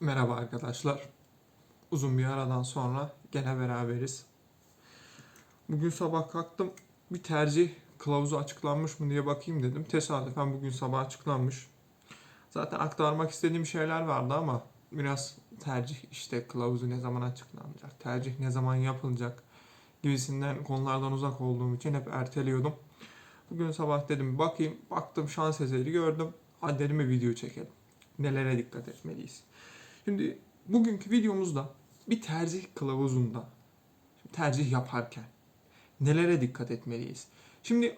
Merhaba arkadaşlar. Uzun bir aradan sonra gene beraberiz. Bugün sabah kalktım. Bir tercih kılavuzu açıklanmış mı diye bakayım dedim. Tesadüfen bugün sabah açıklanmış. Zaten aktarmak istediğim şeyler vardı ama biraz tercih işte kılavuzu ne zaman açıklanacak, tercih ne zaman yapılacak gibisinden konulardan uzak olduğum için hep erteliyordum. Bugün sabah dedim bakayım, baktım şans eseri gördüm. Hadi dedim video çekelim. Nelere dikkat etmeliyiz? Şimdi bugünkü videomuzda bir tercih kılavuzunda tercih yaparken nelere dikkat etmeliyiz? Şimdi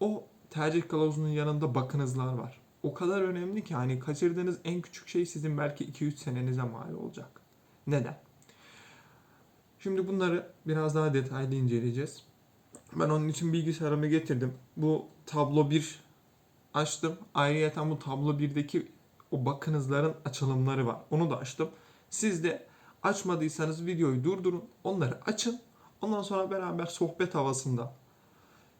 o tercih kılavuzunun yanında bakınızlar var. O kadar önemli ki hani kaçırdığınız en küçük şey sizin belki 2-3 senenize mal olacak. Neden? Şimdi bunları biraz daha detaylı inceleyeceğiz. Ben onun için bilgisayarımı getirdim. Bu tablo 1 açtım. Ayrıca bu tablo 1'deki o bakınızların açılımları var. Onu da açtım. Siz de açmadıysanız videoyu durdurun. Onları açın. Ondan sonra beraber sohbet havasında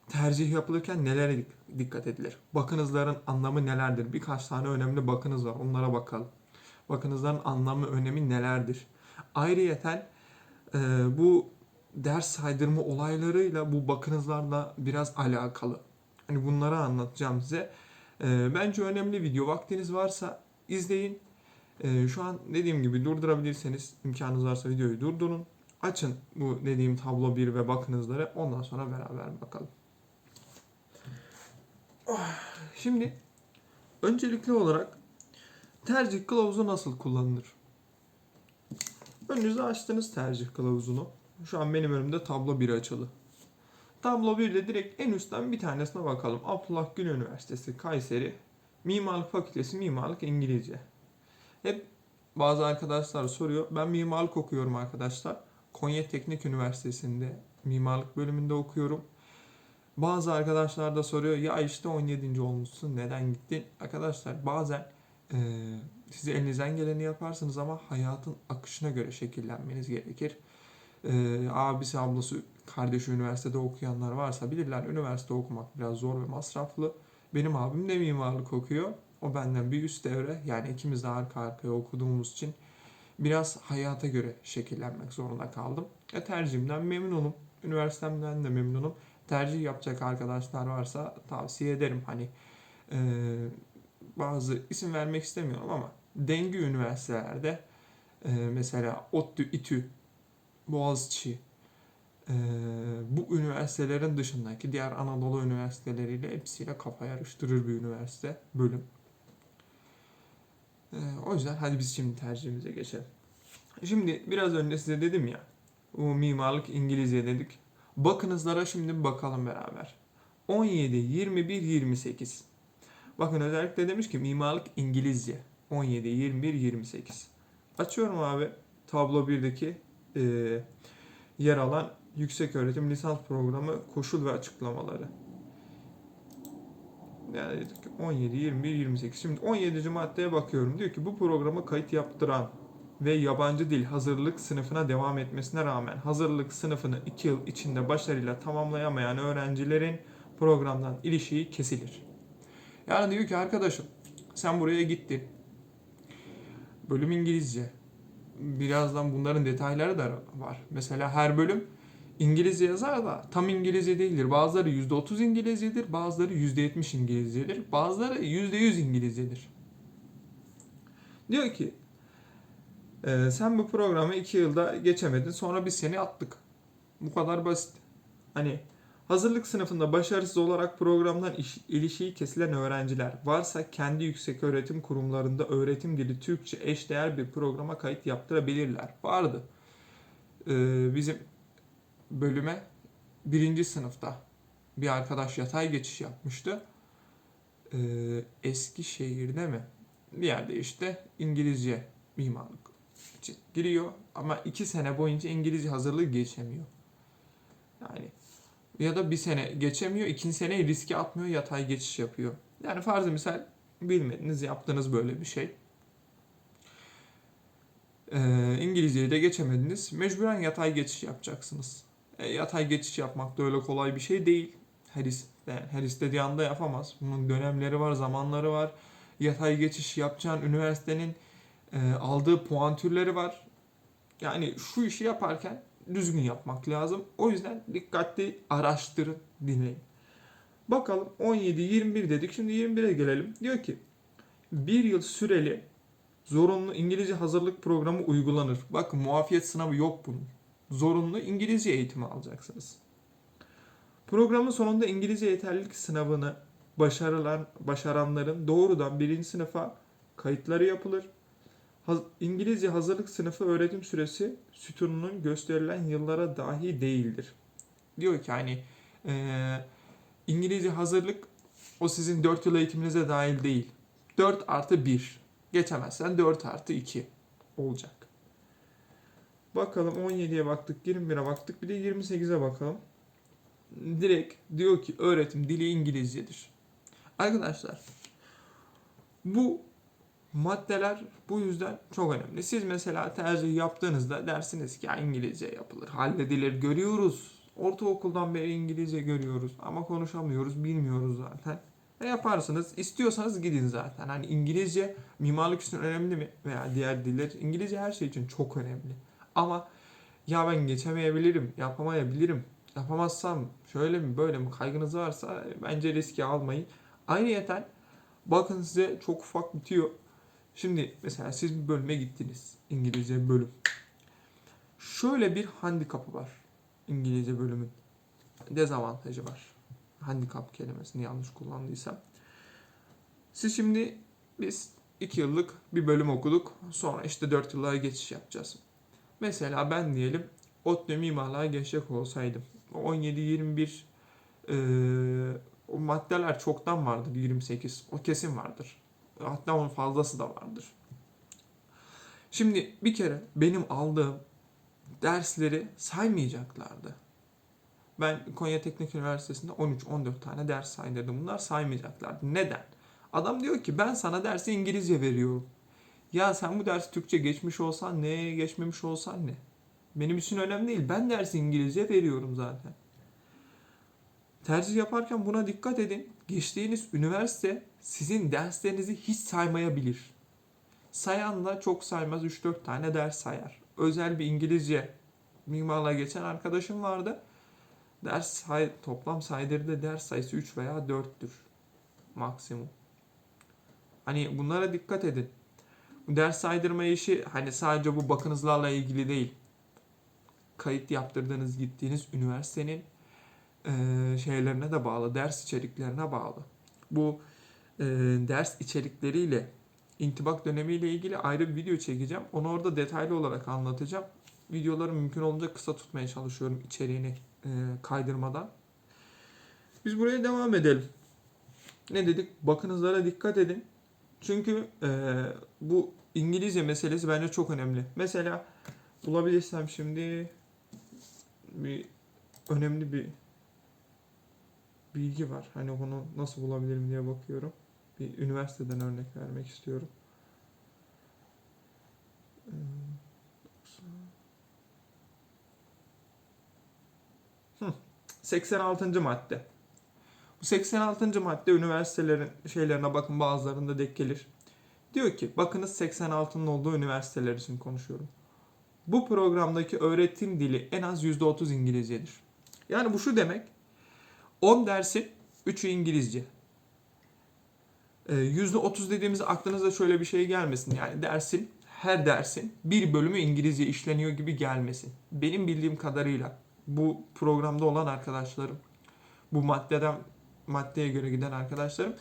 tercih yapılırken nelere dik- dikkat edilir? Bakınızların anlamı nelerdir? Birkaç tane önemli bakınız var. Onlara bakalım. Bakınızların anlamı, önemi nelerdir? Ayrıyeten e, bu ders saydırma olaylarıyla bu bakınızlarla biraz alakalı. Hani bunları anlatacağım size. E, bence önemli video. Vaktiniz varsa izleyin. E, şu an dediğim gibi durdurabilirseniz imkanınız varsa videoyu durdurun. Açın bu dediğim tablo 1 ve bakınızları. Ondan sonra beraber bakalım. Şimdi öncelikli olarak tercih kılavuzu nasıl kullanılır? Önünüze açtınız tercih kılavuzunu. Şu an benim önümde tablo 1 açılı. Tablo 1'de direkt en üstten bir tanesine bakalım. Abdullah Gül Üniversitesi Kayseri Mimarlık Fakültesi Mimarlık İngilizce. Hep bazı arkadaşlar soruyor. Ben mimarlık okuyorum arkadaşlar. Konya Teknik Üniversitesi'nde mimarlık bölümünde okuyorum. Bazı arkadaşlar da soruyor ya işte 17. olmuşsun neden gittin? Arkadaşlar bazen eee siz elinizden geleni yaparsınız ama hayatın akışına göre şekillenmeniz gerekir. Eee abisi ablası kardeşi üniversitede okuyanlar varsa bilirler üniversite okumak biraz zor ve masraflı. Benim abim de mimarlık okuyor. O benden bir üst devre. Yani ikimiz de arka arkaya okuduğumuz için biraz hayata göre şekillenmek zorunda kaldım. E, tercihimden memnunum. Üniversitemden de memnunum. Tercih yapacak arkadaşlar varsa tavsiye ederim. Hani e, bazı isim vermek istemiyorum ama dengü üniversitelerde e, mesela ODTÜ, İTÜ, Boğaziçi e, bu üniversitelerin dışındaki diğer Anadolu üniversiteleriyle hepsiyle kafa yarıştırır bir üniversite bölüm. E, o yüzden hadi biz şimdi tercihimize geçelim. Şimdi biraz önce size dedim ya bu mimarlık İngilizce dedik. Bakınızlara şimdi bakalım beraber. 17, 21, 28. Bakın özellikle demiş ki mimarlık İngilizce. 17, 21, 28. Açıyorum abi tablo 1'deki e, yer alan yüksek öğretim lisans programı koşul ve açıklamaları. Yani dedik ki 17, 21, 28. Şimdi 17. maddeye bakıyorum. Diyor ki bu programa kayıt yaptıran ve yabancı dil hazırlık sınıfına devam etmesine rağmen hazırlık sınıfını 2 yıl içinde başarıyla tamamlayamayan öğrencilerin programdan ilişiği kesilir. Yani diyor ki arkadaşım sen buraya gittin. Bölüm İngilizce. Birazdan bunların detayları da var. Mesela her bölüm İngilizce yazar da tam İngilizce değildir. Bazıları %30 İngilizcedir, bazıları %70 İngilizcedir, bazıları %100 İngilizcedir. Diyor ki e, sen bu programı 2 yılda geçemedin sonra biz seni attık. Bu kadar basit. Hani hazırlık sınıfında başarısız olarak programdan iş, ilişiği kesilen öğrenciler varsa kendi yüksek öğretim kurumlarında öğretim dili Türkçe eşdeğer bir programa kayıt yaptırabilirler. Vardı. E, bizim bölüme birinci sınıfta bir arkadaş yatay geçiş yapmıştı. Ee, Eskişehir'de mi? Bir yerde işte İngilizce mimarlık için giriyor ama iki sene boyunca İngilizce hazırlığı geçemiyor. Yani ya da bir sene geçemiyor, ikinci seneyi riske atmıyor, yatay geçiş yapıyor. Yani farzı misal bilmediniz, yaptınız böyle bir şey. Ee, İngilizceyi de geçemediniz. Mecburen yatay geçiş yapacaksınız. E, yatay geçiş yapmak da öyle kolay bir şey değil. Her, yani her istediği anda yapamaz. Bunun dönemleri var, zamanları var. Yatay geçiş yapacağın üniversitenin e, aldığı puan türleri var. Yani şu işi yaparken düzgün yapmak lazım. O yüzden dikkatli araştırın, dinleyin. Bakalım 17-21 dedik. Şimdi 21'e gelelim. Diyor ki bir yıl süreli zorunlu İngilizce hazırlık programı uygulanır. Bakın muafiyet sınavı yok bunun. Zorunlu İngilizce eğitimi alacaksınız. Programın sonunda İngilizce yeterlilik sınavını başarılan, başaranların doğrudan birinci sınıfa kayıtları yapılır. İngilizce hazırlık sınıfı öğretim süresi sütununun gösterilen yıllara dahi değildir. Diyor ki hani eee, İngilizce hazırlık o sizin 4 yıl eğitiminize dahil değil. 4 artı 1. Geçemezsen 4 artı 2 olacak. Bakalım 17'ye baktık, 21'e baktık, bir de 28'e bakalım. Direkt diyor ki öğretim dili İngilizcedir. Arkadaşlar bu maddeler bu yüzden çok önemli. Siz mesela tercih yaptığınızda dersiniz ki İngilizce yapılır, halledilir görüyoruz. Ortaokuldan beri İngilizce görüyoruz ama konuşamıyoruz, bilmiyoruz zaten. E yaparsınız. İstiyorsanız gidin zaten. Hani İngilizce mimarlık için önemli mi? Veya diğer diller. İngilizce her şey için çok önemli. Ama ya ben geçemeyebilirim, yapamayabilirim. Yapamazsam şöyle mi böyle mi kaygınız varsa bence riski almayın. Ayrıyeten bakın size çok ufak bitiyor. Şimdi mesela siz bir bölüme gittiniz. İngilizce bölüm. Şöyle bir handikapı var. İngilizce bölümün. Dezavantajı var. Handikap kelimesini yanlış kullandıysam. Siz şimdi biz 2 yıllık bir bölüm okuduk. Sonra işte 4 yıllığa geçiş yapacağız. Mesela ben diyelim ODTÜ mimarlığa geçecek olsaydım. 17-21 eee, o maddeler çoktan vardır 28. O kesin vardır. Hatta onun fazlası da vardır. Şimdi bir kere benim aldığım dersleri saymayacaklardı. Ben Konya Teknik Üniversitesi'nde 13-14 tane ders saydırdım. Bunlar saymayacaklardı. Neden? Adam diyor ki ben sana dersi İngilizce veriyorum. Ya sen bu dersi Türkçe geçmiş olsan ne, geçmemiş olsan ne? Benim için önemli değil. Ben dersi İngilizce veriyorum zaten. Tercih yaparken buna dikkat edin. Geçtiğiniz üniversite sizin derslerinizi hiç saymayabilir. Sayan da çok saymaz 3-4 tane ders sayar. Özel bir İngilizce mimarlığa geçen arkadaşım vardı. Ders say toplam saydırdığı ders sayısı 3 veya 4'tür maksimum. Hani bunlara dikkat edin. Bu ders saydırma işi hani sadece bu bakınızlarla ilgili değil. Kayıt yaptırdığınız gittiğiniz üniversitenin eee, şeylerine de bağlı, ders içeriklerine bağlı. Bu eee, ders içerikleriyle intibak dönemiyle ilgili ayrı bir video çekeceğim. Onu orada detaylı olarak anlatacağım. Videoları mümkün olunca kısa tutmaya çalışıyorum içeriğini eee, kaydırmadan. Biz buraya devam edelim. Ne dedik? Bakınızlara dikkat edin. Çünkü eee, bu İngilizce meselesi bence çok önemli. Mesela bulabilirsem şimdi bir önemli bir bilgi var. Hani onu nasıl bulabilirim diye bakıyorum. Bir üniversiteden örnek vermek istiyorum. Hmm, 86. madde. Bu 86. madde üniversitelerin şeylerine bakın bazılarında denk gelir. Diyor ki bakınız 86'nın olduğu üniversiteler için konuşuyorum. Bu programdaki öğretim dili en az %30 İngilizcedir. Yani bu şu demek. 10 dersin 3'ü İngilizce. Ee, %30 dediğimizde aklınıza şöyle bir şey gelmesin. Yani dersin her dersin bir bölümü İngilizce işleniyor gibi gelmesin. Benim bildiğim kadarıyla bu programda olan arkadaşlarım, bu maddeden maddeye göre giden arkadaşlarım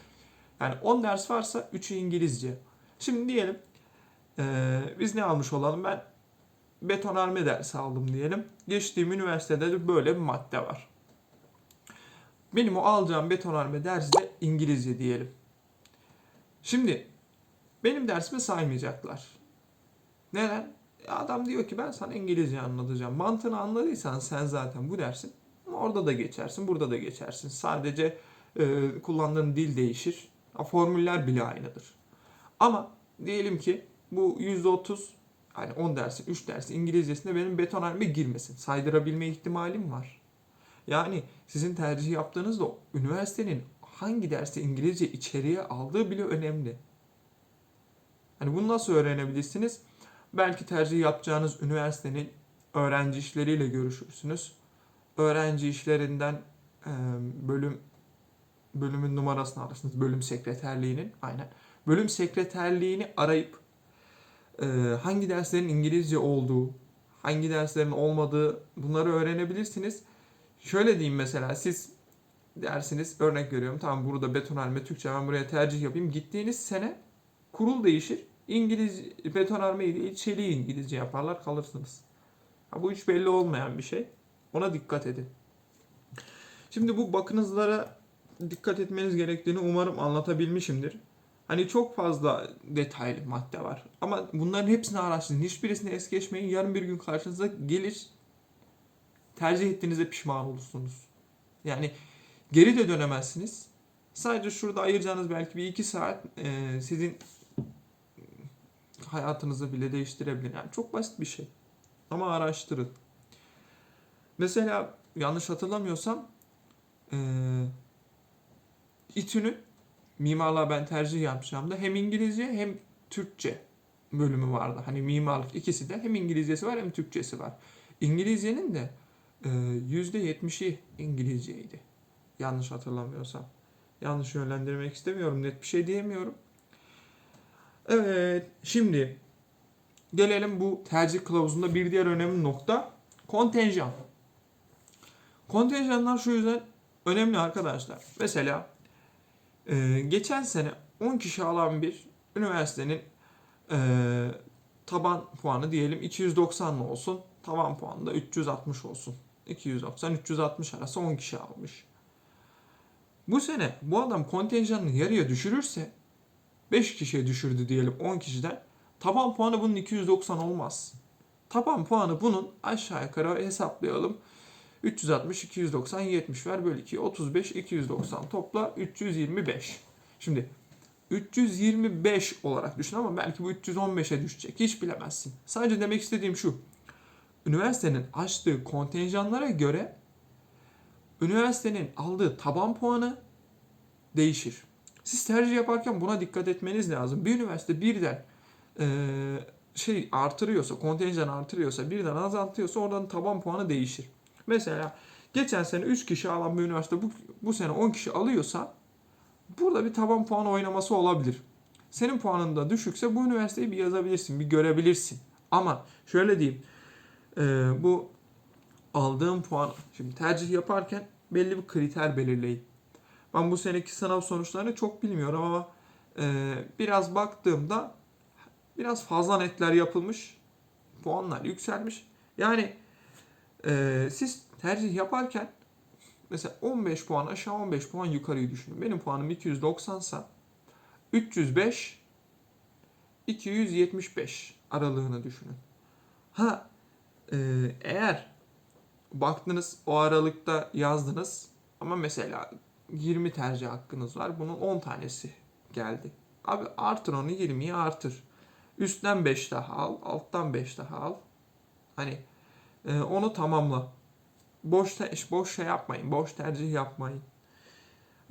yani 10 ders varsa 3'ü İngilizce. Şimdi diyelim eee, biz ne almış olalım? Ben betonarme dersi aldım diyelim. Geçtiğim üniversitede de böyle bir madde var. Benim o alacağım betonarme dersi de İngilizce diyelim. Şimdi benim dersimi saymayacaklar. Neden? E, Adam diyor ki ben sana İngilizce anlatacağım. Mantığını anladıysan sen zaten bu dersin orada da geçersin, burada da geçersin. Sadece e, kullandığın dil değişir. Formüller bile aynıdır. Ama diyelim ki bu %30 hani 10 dersin, 3 dersin İngilizcesinde benim betonarme girmesin. Saydırabilme ihtimalim var. Yani sizin tercih yaptığınızda üniversitenin hangi derste İngilizce içeriye aldığı bile önemli. Hani bunu nasıl öğrenebilirsiniz? Belki tercih yapacağınız üniversitenin öğrenci işleriyle görüşürsünüz. Öğrenci işlerinden bölüm bölümün numarasını alırsınız. Bölüm sekreterliğinin aynen. Bölüm sekreterliğini arayıp hangi derslerin İngilizce olduğu, hangi derslerin olmadığı bunları öğrenebilirsiniz. Şöyle diyeyim mesela siz dersiniz örnek veriyorum tamam burada betonarme Türkçe ben buraya tercih yapayım. Gittiğiniz sene kurul değişir. İngiliz betonarme ile çeliği İngilizce yaparlar kalırsınız. Ha, bu hiç belli olmayan bir şey. Ona dikkat edin. Şimdi bu bakınızlara dikkat etmeniz gerektiğini umarım anlatabilmişimdir. Hani çok fazla detaylı madde var. Ama bunların hepsini araştırın. Hiçbirisini es geçmeyin. Yarın bir gün karşınıza gelir. Tercih ettiğinizde pişman olursunuz. Yani geri de dönemezsiniz. Sadece şurada ayıracağınız belki bir iki saat e, sizin hayatınızı bile değiştirebilir. Yani çok basit bir şey. Ama araştırın. Mesela yanlış hatırlamıyorsam e, İTÜ'nün mimarlığa ben tercih yapacağımda hem İngilizce hem Türkçe bölümü vardı. Hani mimarlık ikisi de hem İngilizcesi var hem Türkçesi var. İngilizcenin de e, %70'i İngilizceydi. Yanlış hatırlamıyorsam. Yanlış yönlendirmek istemiyorum. Net bir şey diyemiyorum. Evet. Şimdi gelelim bu tercih kılavuzunda bir diğer önemli nokta kontenjan. Kontenjanlar şu yüzden önemli arkadaşlar. Mesela ee, geçen sene 10 kişi alan bir üniversitenin e, taban puanı diyelim 290 mı olsun, taban puanı da 360 olsun. 290-360 arası 10 kişi almış. Bu sene bu adam kontenjanını yarıya düşürürse 5 kişiye düşürdü diyelim 10 kişiden. Taban puanı bunun 290 olmaz. Taban puanı bunun aşağı yukarı hesaplayalım. 360, 290, 70 ver böl 2. 35, 290 topla 325. Şimdi 325 olarak düşün ama belki bu 315'e düşecek. Hiç bilemezsin. Sadece demek istediğim şu. Üniversitenin açtığı kontenjanlara göre üniversitenin aldığı taban puanı değişir. Siz tercih yaparken buna dikkat etmeniz lazım. Bir üniversite birden e, şey artırıyorsa, kontenjan artırıyorsa, birden azaltıyorsa oradan taban puanı değişir. Mesela geçen sene 3 kişi alan bir üniversite bu, bu sene 10 kişi alıyorsa burada bir taban puan oynaması olabilir. Senin puanın da düşükse bu üniversiteyi bir yazabilirsin, bir görebilirsin. Ama şöyle diyeyim, e, bu aldığım puan, şimdi tercih yaparken belli bir kriter belirleyin. Ben bu seneki sınav sonuçlarını çok bilmiyorum ama e, biraz baktığımda biraz fazla netler yapılmış, puanlar yükselmiş. Yani ee, siz tercih yaparken mesela 15 puan aşağı 15 puan yukarıyı düşünün. Benim puanım 290 sa 305 275 aralığını düşünün. Ha e, eğer baktınız o aralıkta yazdınız ama mesela 20 tercih hakkınız var. Bunun 10 tanesi geldi. Abi artır onu 20'ye artır. Üstten 5 daha al, alttan 5 daha al. Hani ee, onu tamamla. Boş boş şey yapmayın. Boş tercih yapmayın.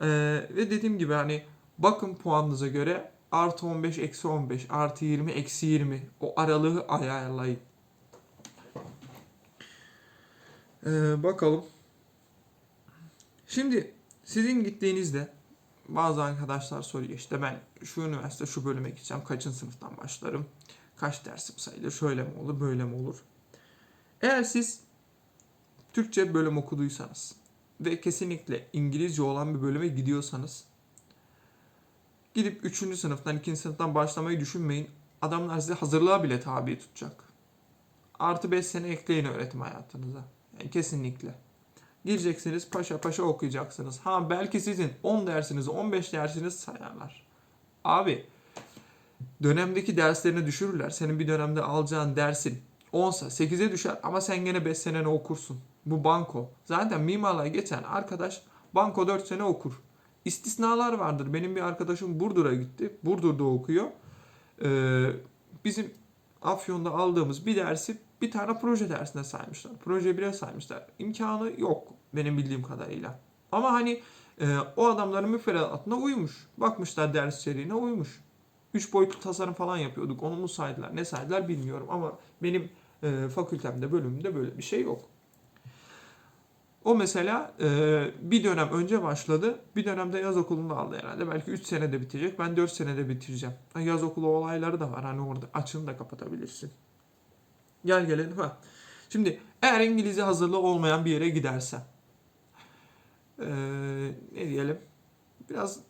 Ee, ve dediğim gibi hani bakın puanınıza göre artı 15, eksi 15, artı 20, eksi 20 o aralığı ayarlayın. Ee, bakalım. Şimdi sizin gittiğinizde bazı arkadaşlar soruyor işte ben şu üniversite şu bölüme gideceğim kaçın sınıftan başlarım kaç dersim sayılır şöyle mi olur böyle mi olur eğer siz Türkçe bölüm okuduysanız ve kesinlikle İngilizce olan bir bölüme gidiyorsanız gidip 3. sınıftan 2. sınıftan başlamayı düşünmeyin. Adamlar sizi hazırlığa bile tabi tutacak. Artı 5 sene ekleyin öğretim hayatınıza. Yani kesinlikle. Gireceksiniz paşa paşa okuyacaksınız. Ha belki sizin 10 dersiniz 15 dersiniz sayarlar. Abi dönemdeki derslerini düşürürler. Senin bir dönemde alacağın dersin 10'sa 8'e düşer ama sen gene 5 seneni okursun. Bu banko. Zaten mimarlığa geçen arkadaş banko 4 sene okur. İstisnalar vardır. Benim bir arkadaşım Burdur'a gitti. Burdur'da okuyor. Ee, bizim Afyon'da aldığımız bir dersi bir tane proje dersine saymışlar. Proje 1'e saymışlar. İmkanı yok benim bildiğim kadarıyla. Ama hani e, o adamların müfredatına uymuş. Bakmışlar ders içeriğine uymuş. Üç boyutlu tasarım falan yapıyorduk. Onu mu saydılar, ne saydılar bilmiyorum ama benim e, fakültemde, bölümümde böyle bir şey yok. O mesela e, bir dönem önce başladı. Bir dönemde yaz okulunda aldı herhalde. Belki 3 senede bitecek. Ben 4 senede bitireceğim. Yaz okulu olayları da var. Hani orada açını da kapatabilirsin. Gel gelelim. Ha. Şimdi eğer İngilizce hazırlığı olmayan bir yere gidersen e, ne diyelim biraz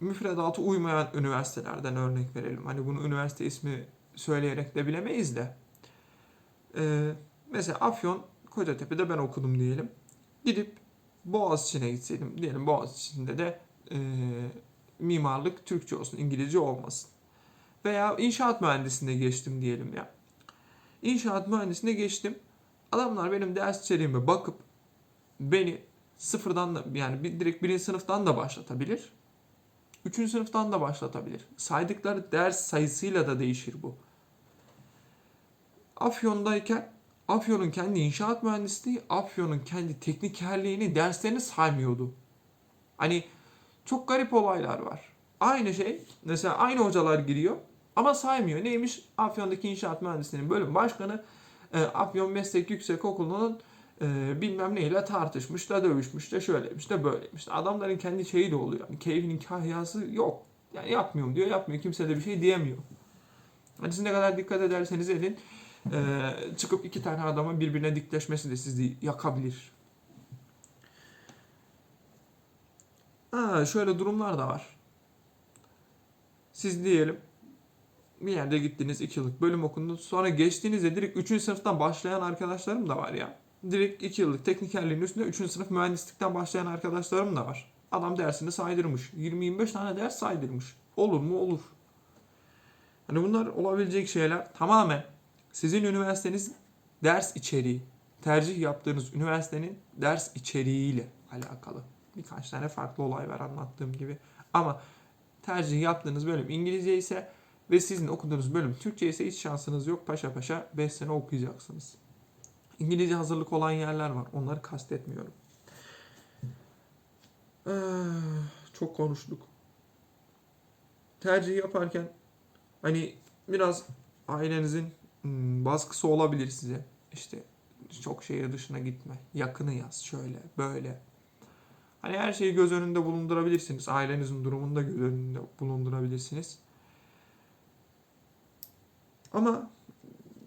müfredatı uymayan üniversitelerden örnek verelim. Hani bunu üniversite ismi söyleyerek de bilemeyiz de. E, mesela Afyon Kocatepe'de ben okudum diyelim gidip Boğaziçi'ne gitseydim. Diyelim Boğaziçi'nde de e, mimarlık Türkçe olsun, İngilizce olmasın. Veya inşaat mühendisliğine geçtim diyelim ya. İnşaat mühendisliğine geçtim. Adamlar benim ders içeriğime bakıp beni sıfırdan da yani bir, direkt birinci sınıftan da başlatabilir. Üçüncü sınıftan da başlatabilir. Saydıkları ders sayısıyla da değişir bu. Afyon'dayken Afyon'un kendi inşaat mühendisliği, Afyon'un kendi teknikerliğini, derslerini saymıyordu. Hani çok garip olaylar var. Aynı şey, mesela aynı hocalar giriyor ama saymıyor. Neymiş? Afyon'daki inşaat mühendisliğinin bölüm başkanı e, Afyon Meslek Yüksekokulu'nun e, bilmem neyle tartışmış da dövüşmüş de şöyleymiş de böyleymiş. Adamların kendi şeyi de oluyor. Yani keyfinin kahyası yok. Yani yapmıyorum diyor, yapmıyor. Kimse de bir şey diyemiyor. Hani siz ne kadar dikkat ederseniz edin ee, çıkıp iki tane adamın birbirine dikleşmesi de sizi yakabilir. Ha, şöyle durumlar da var. Siz diyelim bir yerde gittiniz iki yıllık bölüm okudunuz. Sonra geçtiğinizde direkt 3. sınıftan başlayan arkadaşlarım da var ya. Direkt 2 yıllık teknikerliğin üstünde 3. sınıf mühendislikten başlayan arkadaşlarım da var. Adam dersini saydırmış. 20-25 tane ders saydırmış. Olur mu? Olur. Hani bunlar olabilecek şeyler tamamen sizin üniversiteniz ders içeriği, tercih yaptığınız üniversitenin ders içeriğiyle alakalı. Birkaç tane farklı olay var anlattığım gibi. Ama tercih yaptığınız bölüm İngilizce ise ve sizin okuduğunuz bölüm Türkçe ise hiç şansınız yok. Paşa paşa 5 sene okuyacaksınız. İngilizce hazırlık olan yerler var. Onları kastetmiyorum. Ee, çok konuştuk. Tercih yaparken hani biraz ailenizin baskısı olabilir size. İşte çok şehir dışına gitme. Yakını yaz şöyle böyle. Hani her şeyi göz önünde bulundurabilirsiniz. Ailenizin durumunu da göz önünde bulundurabilirsiniz. Ama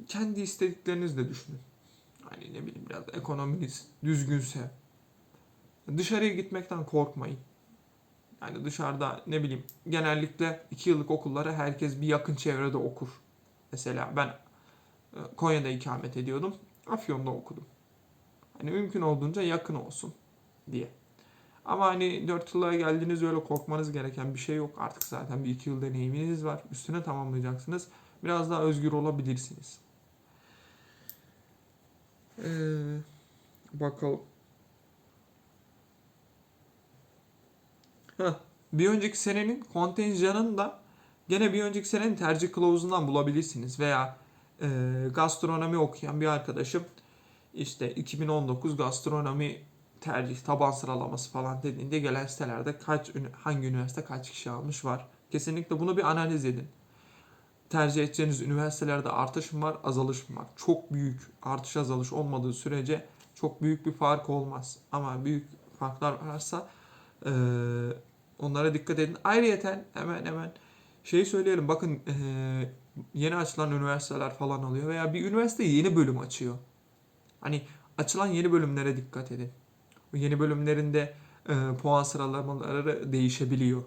kendi istediklerinizi de düşünün. Hani ne bileyim biraz ekonominiz düzgünse dışarıya gitmekten korkmayın. Yani dışarıda ne bileyim genellikle iki yıllık okulları herkes bir yakın çevrede okur. Mesela ben Konya'da ikamet ediyordum. Afyon'da okudum. Hani mümkün olduğunca yakın olsun diye. Ama hani 4 yıla geldiniz öyle korkmanız gereken bir şey yok. Artık zaten bir 2 yıl deneyiminiz var. Üstüne tamamlayacaksınız. Biraz daha özgür olabilirsiniz. Ee, bakalım. Heh, bir önceki senenin kontenjanını da gene bir önceki senenin tercih kılavuzundan bulabilirsiniz. Veya e, gastronomi okuyan bir arkadaşım işte 2019 gastronomi tercih taban sıralaması falan dediğinde gelen sitelerde kaç hangi üniversite kaç kişi almış var. Kesinlikle bunu bir analiz edin. Tercih edeceğiniz üniversitelerde artış mı var, azalış mı var? Çok büyük artış azalış olmadığı sürece çok büyük bir fark olmaz. Ama büyük farklar varsa e, onlara dikkat edin. Ayrıyeten hemen hemen şeyi söyleyelim. Bakın e, yeni açılan üniversiteler falan oluyor veya bir üniversite yeni bölüm açıyor. Hani açılan yeni bölümlere dikkat edin. Bu yeni bölümlerinde e, puan sıralamaları değişebiliyor.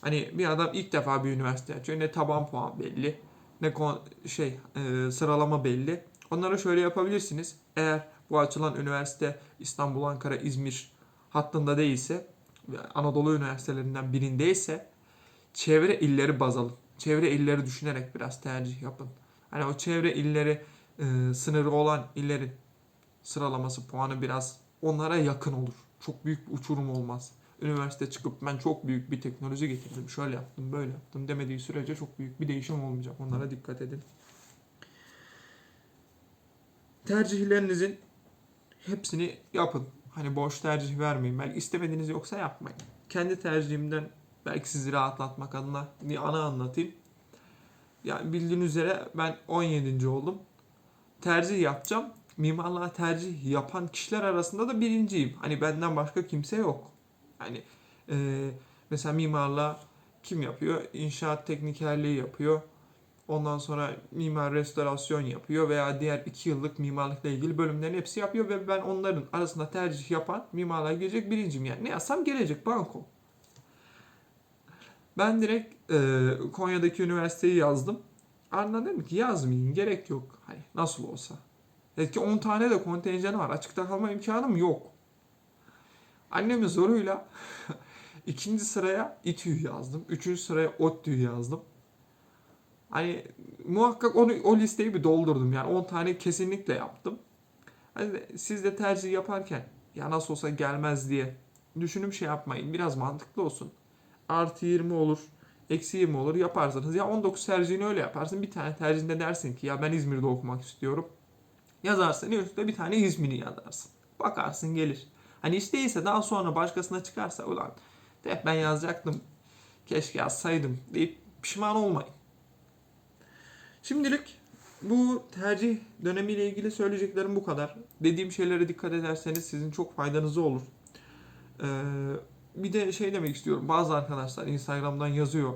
Hani bir adam ilk defa bir üniversite açıyor. Ne taban puan belli, ne kon- şey e, sıralama belli. Onlara şöyle yapabilirsiniz. Eğer bu açılan üniversite İstanbul, Ankara, İzmir hattında değilse Anadolu üniversitelerinden birindeyse çevre illeri baz alın. Çevre illeri düşünerek biraz tercih yapın. Hani o çevre illeri e, sınırı olan illerin sıralaması puanı biraz onlara yakın olur. Çok büyük bir uçurum olmaz. Üniversite çıkıp ben çok büyük bir teknoloji getirdim, şöyle yaptım, böyle yaptım demediği sürece çok büyük bir değişim olmayacak. Onlara dikkat edin. Tercihlerinizin hepsini yapın. Hani boş tercih vermeyin. Belki istemediğiniz yoksa yapmayın. Kendi tercihimden belki sizi rahatlatmak adına bir ana anlatayım. Yani bildiğiniz üzere ben 17. oldum. Tercih yapacağım. Mimarlığa tercih yapan kişiler arasında da birinciyim. Hani benden başka kimse yok. Hani e, mesela mimarlığa kim yapıyor? İnşaat teknikerliği yapıyor. Ondan sonra mimar restorasyon yapıyor veya diğer 2 yıllık mimarlıkla ilgili bölümlerin hepsi yapıyor ve ben onların arasında tercih yapan mimarlığa girecek birinciyim. Yani ne yazsam gelecek banko. Ben direkt e, Konya'daki üniversiteyi yazdım. Ardından dedim ki yazmayayım gerek yok. Hani nasıl olsa. Dedi ki 10 tane de kontenjanı var. Açıkta kalma imkanım yok. Annemin zoruyla ikinci sıraya İTÜ'yü yazdım. Üçüncü sıraya ODTÜ'yü yazdım. Hani muhakkak onu o listeyi bir doldurdum. Yani 10 tane kesinlikle yaptım. Hani siz de tercih yaparken ya nasıl olsa gelmez diye düşünüp şey yapmayın. Biraz mantıklı olsun. Artı 20 olur. Eksi 20 olur yaparsınız. Ya 19 tercihini öyle yaparsın. Bir tane tercihinde dersin ki ya ben İzmir'de okumak istiyorum. Yazarsın üstte bir tane İzmir'i yazarsın. Bakarsın gelir. Hani hiç değilse daha sonra başkasına çıkarsa ulan de ben yazacaktım. Keşke yazsaydım deyip pişman olmayın. Şimdilik bu tercih dönemiyle ilgili söyleyeceklerim bu kadar. Dediğim şeylere dikkat ederseniz sizin çok faydanıza olur. Ee, bir de şey demek istiyorum. Bazı arkadaşlar Instagram'dan yazıyor.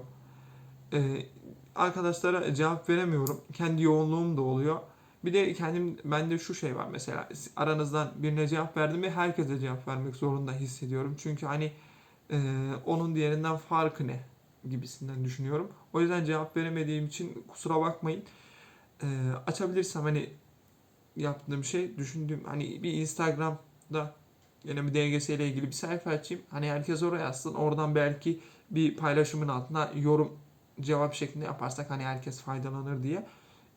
Ee, arkadaşlara cevap veremiyorum. Kendi yoğunluğum da oluyor. Bir de kendim bende şu şey var mesela aranızdan birine cevap verdim ve herkese cevap vermek zorunda hissediyorum. Çünkü hani e, onun diğerinden farkı ne gibisinden düşünüyorum. O yüzden cevap veremediğim için kusura bakmayın. E, açabilirsem hani yaptığım şey düşündüğüm hani bir Instagram'da yine bir DGS ile ilgili bir sayfa açayım. Hani herkes oraya yazsın. Oradan belki bir paylaşımın altına yorum cevap şeklinde yaparsak hani herkes faydalanır diye.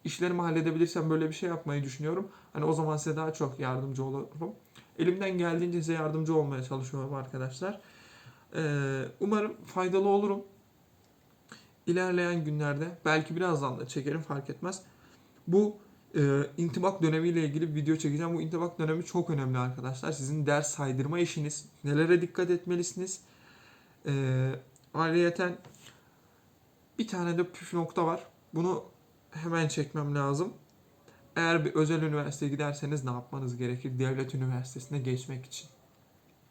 İşlerimi halledebilirsem böyle bir şey yapmayı düşünüyorum. Hani o zaman size daha çok yardımcı olurum. Elimden geldiğince size yardımcı olmaya çalışıyorum arkadaşlar. Ee, umarım faydalı olurum. İlerleyen günlerde belki birazdan da çekerim fark etmez. Bu e, intibak dönemiyle ilgili bir video çekeceğim. Bu intibak dönemi çok önemli arkadaşlar. Sizin ders saydırma işiniz. Nelere dikkat etmelisiniz. E, ayrıyeten bir tane de püf nokta var. Bunu hemen çekmem lazım. Eğer bir özel üniversiteye giderseniz ne yapmanız gerekir? Devlet üniversitesine geçmek için.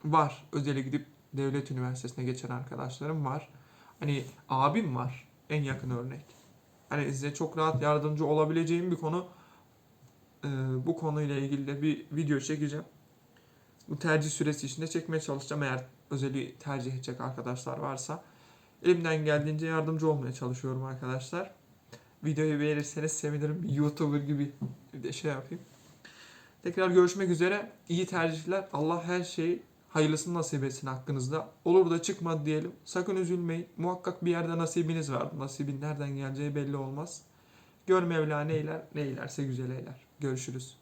Var. Özele gidip devlet üniversitesine geçen arkadaşlarım var. Hani abim var. En yakın örnek. Hani size çok rahat yardımcı olabileceğim bir konu. Ee, bu konuyla ilgili de bir video çekeceğim. Bu tercih süresi içinde çekmeye çalışacağım eğer özeli tercih edecek arkadaşlar varsa. Elimden geldiğince yardımcı olmaya çalışıyorum arkadaşlar. Videoyu beğenirseniz sevinirim. YouTuber gibi bir de şey yapayım. Tekrar görüşmek üzere. İyi tercihler. Allah her şeyi hayırlısını nasip etsin hakkınızda. Olur da çıkmadı diyelim. Sakın üzülmeyin. Muhakkak bir yerde nasibiniz var. Nasibin nereden geleceği belli olmaz. Gör Mevla ne eyler, güzel eyler. Görüşürüz.